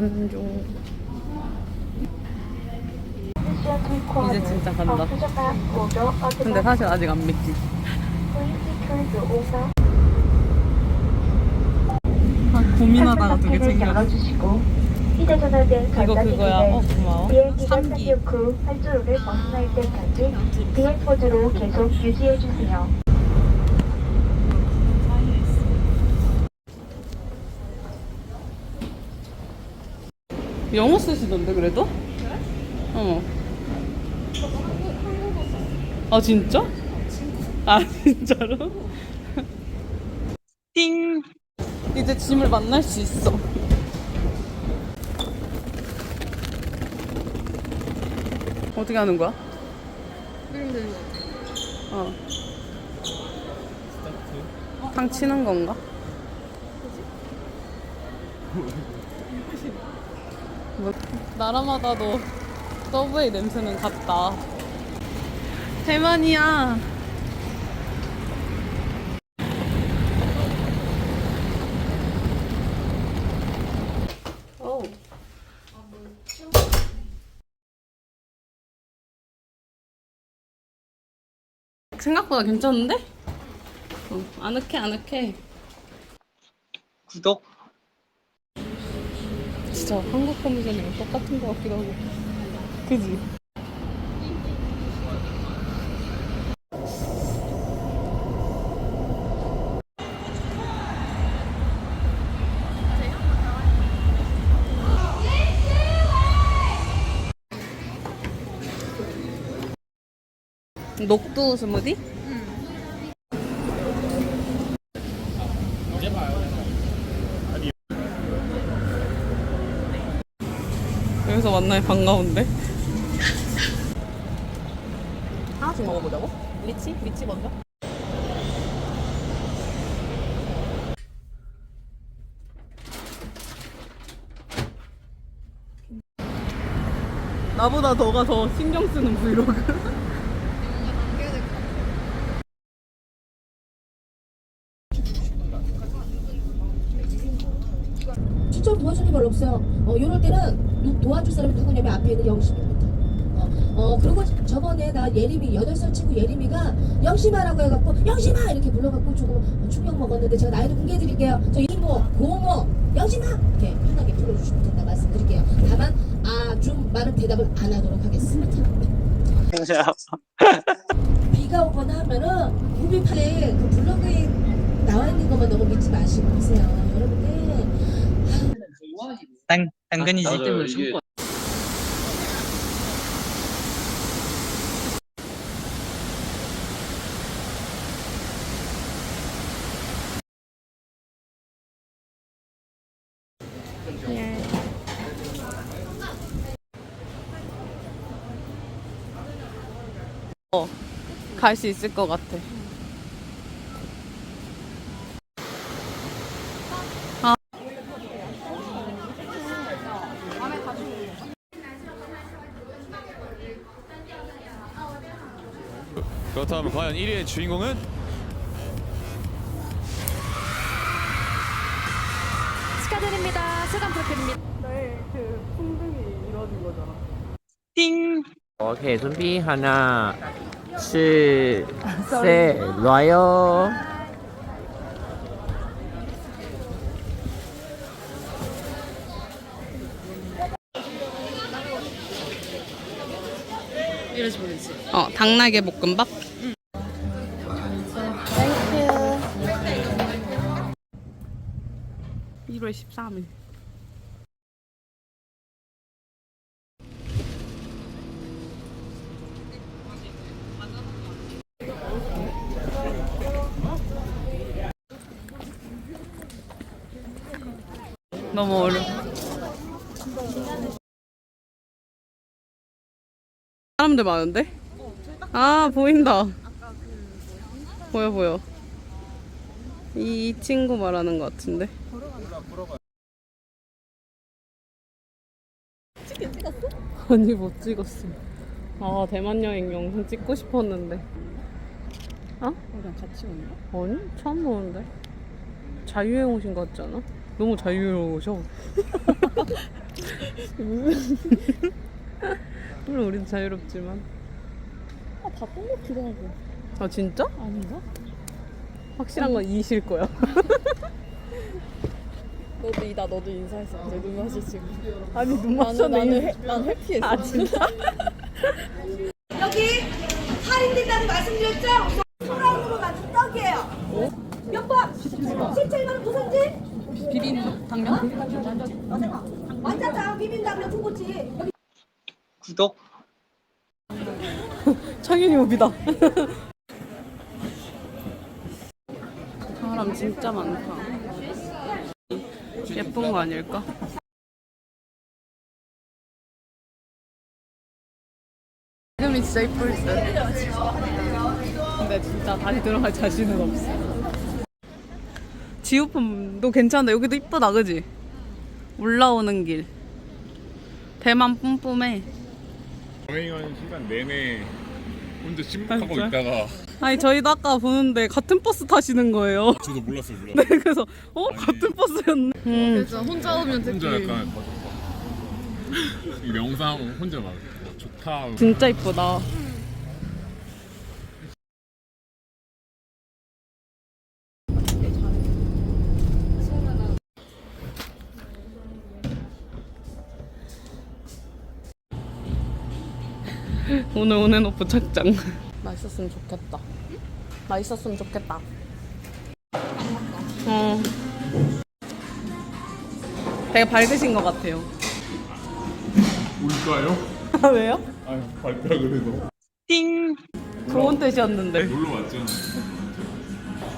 중. 이제 진짜 간다. 근데 사실 아직 안 믿지. 아, 고민하다가 두개 챙겨. 이거 그거야. 어, 고마워. 비행기가 삼기. 착륙 후 활주로를 벗어날 때까지 비행 포즈로 계속 유지해 주세요. 영어 쓰시던데 그래도? 그래? 어. 아 진짜? 아 진짜로? 띵. 이제 짐을 만날 수 있어. 어떻게 하는 거야? 어. 탕 치는 건가? 뭐, 나라마다도 서브웨이 냄새는 같다. 대만이야. 오. 생각보다 괜찮은데? 어, 아늑해, 아늑해. 구독. 진짜 한국 컨디션이랑 똑같은 것 같기도 하고. 그지? 녹두 스무디? 여기서 만나니 반가운데? 하나씩 먹어보자고? 리치? 리치 먼저? 나보다 너가 더 신경 쓰는 브이로그. 추천 도와주는 게 별로 없어요. 어, 이럴 때는 누- 도와줄 사람이 누구냐면 앞에 있는 영심입니다. 어, 어, 그리고 저번에 나 예림이, 8살 친구 예림이가 영심아라고 해갖고 영심아! 이렇게 불러갖고 조금 어, 충격 먹었는데 제가 나이도 공개해드릴게요. 저 이모, 고모, 영심아! 이렇게 편하게 불러주시면 된다 말씀드릴게요. 다만, 아, 좀 많은 대답을 안 하도록 하겠습니다. 비가 오거나 하면은 무비판에 그 블로그에 나와 있는 것만 너무 믿지 마시고 하세요. 여러분들. 당 당근이지. 때문에 참고 어, 갈수 있을 것 같아. 그렇다면 과연 1위의 주인공은 축하드립니다. 소감 부탁드립니다. 나의 그 풍등이 이루어진 거잖아. 띵. 오케이 준비 하나 둘셋 놔요 어, 당나귀 볶음밥? 1월 13일. 너무 어려. 사람들 많은데? 아 보인다. 보여 보여. 이 친구 말하는 것 같은데. 아니 못 찍었어. 아 대만 여행 영상 찍고 싶었는데. 어? 우리랑 같이 온 거? 아니 처음 보는데. 자유여행 오신 것 같지 않아? 너무 자유로우셔. 물론 우리도 자유롭지만. 아, 바쁜 것 같기도 하고. 아 진짜? 아닌가? 확실한 건 이실 거야. 너도 이다 너도 인사했었는데 눈 마주치고. 아니 눈 나는 맞췄네. 나는 회, 난 회피했어. 아 진짜? 여기 할인된다고 말씀드렸죠? 소랑으로 만든 떡이에요. 몇 번? 17만 원 무슨지? 비빔 당면? 완자장 비빔당면. 여기 구독 창윤이 오비다. 사람 진짜 많다. 예쁜 거 아닐까? 지금이 진짜 이쁠 듯. 근데 진짜 다시 들어갈 자신은 없어. 지우품도 괜찮은데 여기도 이쁘다, 그지? 올라오는 길. 대만 뿜뿜해. 여행하는 시간 내내 혼자 침묵하고? 있다가 아니 저희도 아까 보는데 같은 버스 타시는 거예요. 저도 몰랐어요 몰랐어요 네, 그래서 어 아니. 같은 버스였네. 음. 진짜 혼자 오면 특히. 혼자 약간 이 명상 혼자 막 뭐, 좋다 하고 진짜 이쁘다. 오늘 온앤오프 착장. 맛있었으면 좋겠다. 맛있었으면 좋겠다. 어. 되게 밝으신 것 같아요. 올까요? 아, 왜요? 아유 밝다 그래도 띵 좋은 뜻이었는데. 놀러 왔잖아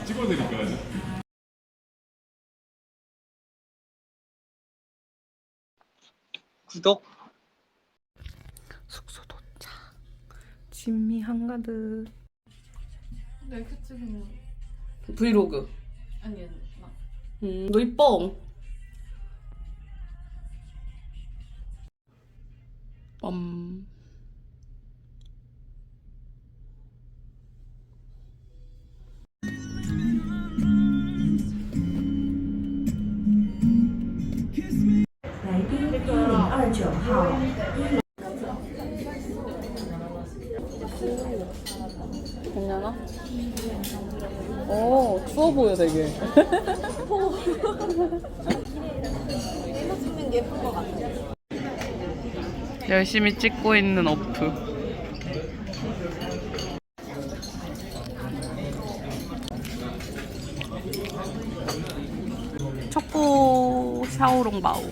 찍어드릴까요? 구독 숙소. 진미 한가득. 네, 그쪽은 브이로그. 아니 나. 음, 너 이뻐. 빰. 되게. 열심히 찍고 있는 어프. 초코 샤오롱 바오.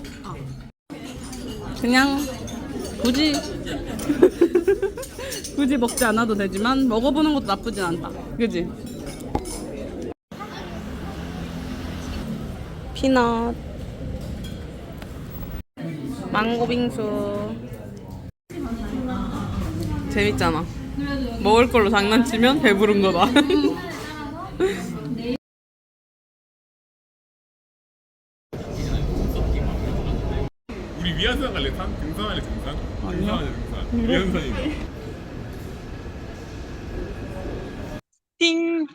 그냥 굳이 굳이 먹지 않아도 되지만 먹어보는 것도 나쁘진 않다. 그지? 피넛. 망고 빙수. 재밌잖아. 먹을 걸로 장난치면 배부른 거다 우리 위안산 갈래? 산? 등산 할래? 등산? 아니요. 등산할래? 등산. 위안산이다 띵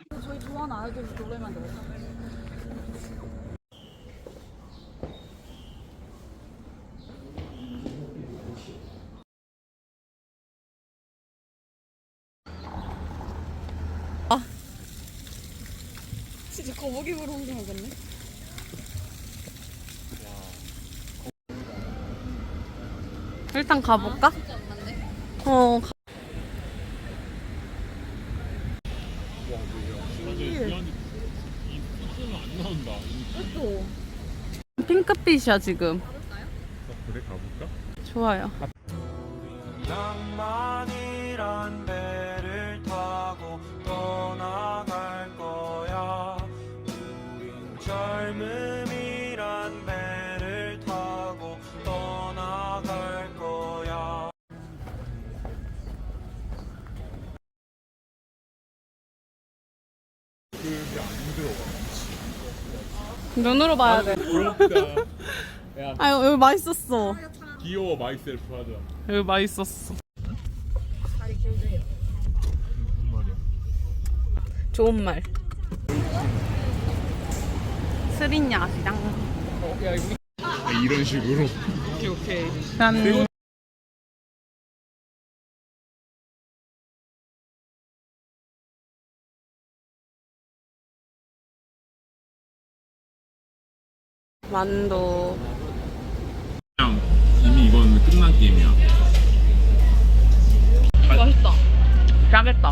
진짜 거북이 보러 온줄 알았네. 일단 가볼까? 어 가- 나온다 이 핑크빛이야 지금. 그래 가볼까? 좋아요. 낭만이란 눈으로 봐야 돼 부럽다 야 아유 여기 맛있었어 귀여워 마이셀프 하자 여기 맛있었어 무슨 말이야 좋은 말 스린 야시장 이런 식으로. 오케이 오케이. 짠. 만두. 그냥 이미 이건 끝난 게임이야. 맛있다. 짜겠다.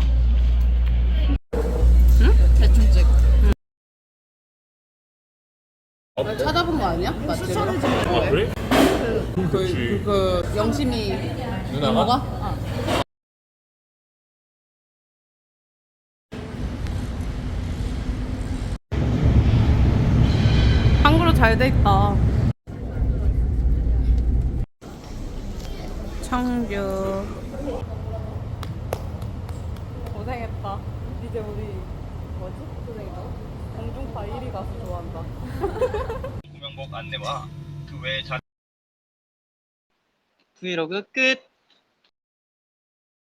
응? 대충 찍. 찾아본 거 아니야? 맛집. 아 그래? 그, 그치. 그 영심이 누나가? 어. 한글로 잘 돼 있다. 청주. 고생했다. 이제 우리 뭐지? 고생했다. 공중파 1위 가수 좋아한다. 구명복 안내와 그외 자... 브이로그 끝